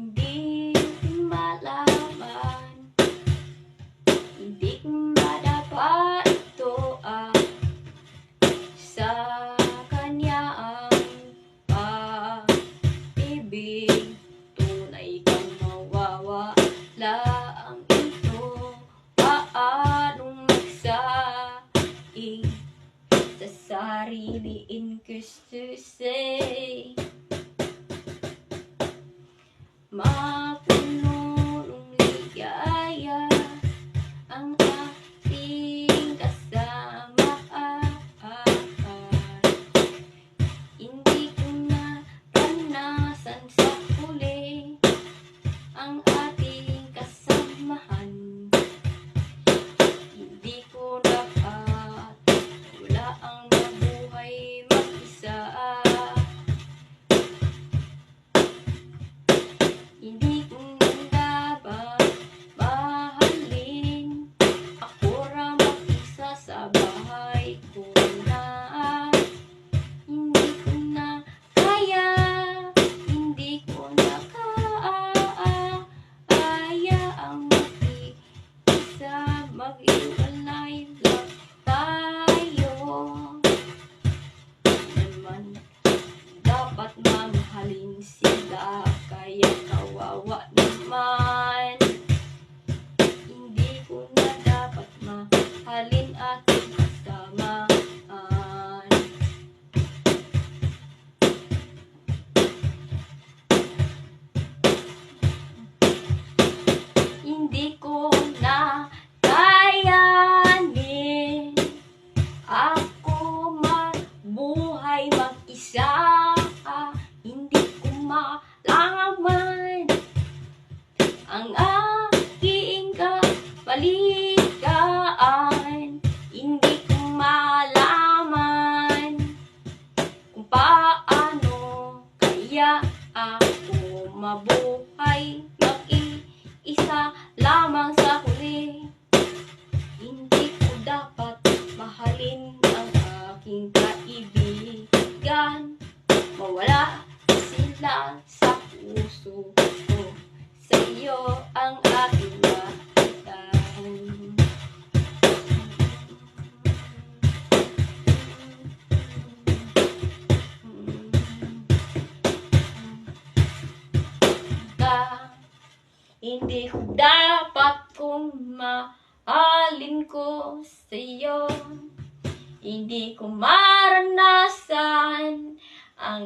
Hindi malaman. Hindi ko ito ah, Sa kanya ang pag-ibig. Tunay kang mawawala ang ito. Paanong magsaing Sa sarili in to say mom. Mag-iwalay tayo. Dapat mamahalin sila Ang aking kapalikaan Hindi ko malaman Kung paano kaya ako mabuhay. Mag-iisa lamang sa huli. Hindi ko dapat mahalin ang aking kaibigan. Mawala sila sa puso iyo ang aking matan Ka, hindi ko dapat kung mahalin ko sa iyo Hindi ko maranasan ang